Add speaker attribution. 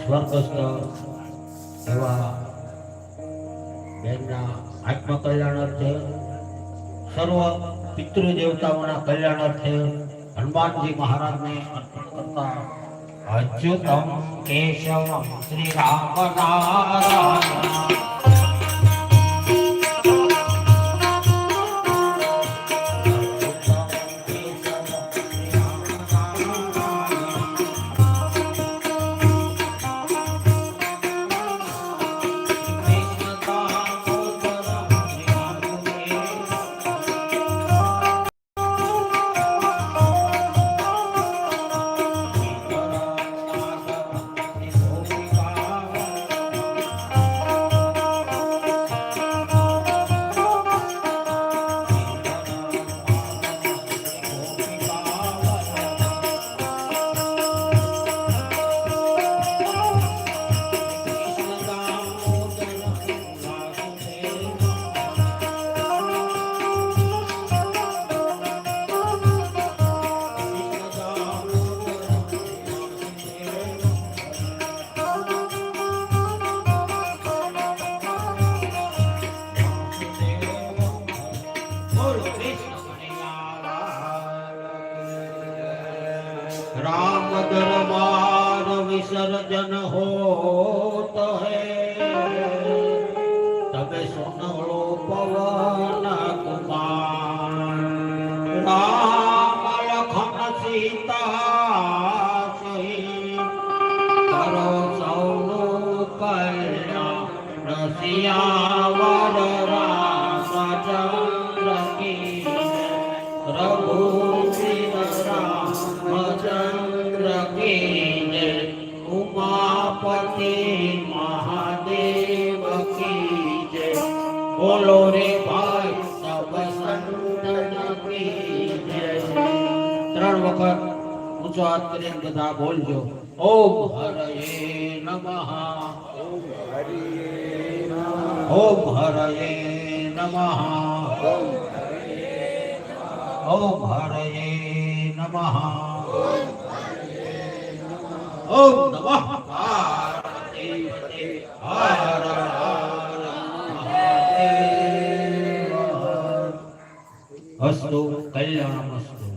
Speaker 1: સ્વર્ગસ્થ એવા બેનના આત્મ કલ્યાણ અર્થે, સર્વ પિતૃ દેવતાઓના કલ્યાણ અર્થે હનુમાનજી મહારાજને અર્પણ કરતા અચ્યુતમ કેશવ શ્રી રામ નારાયણ રામ દરબાર વિસર્જન હોત હે. તમે સોનળો પવન કુમાર. રામ લખન સીતા કરો સૌનું કલ્યાણ રસિયા. મહાદેવ મહાદેવ કી જય બોલો રે ભાઈ સબ સંતન કી જય ત્રણ વખત ઊંચો હાથ કરીને બધા બોલજો ઓમ હરયે નમઃ. ઓમ હરિયે નમઃ. ઓમ હરયે નમઃ. ઓમ હરયે નમઃ. ઓમ હરયે નમઃ ઓમ નમઃ. અસ્તુ કલ્યાણમસ્તુ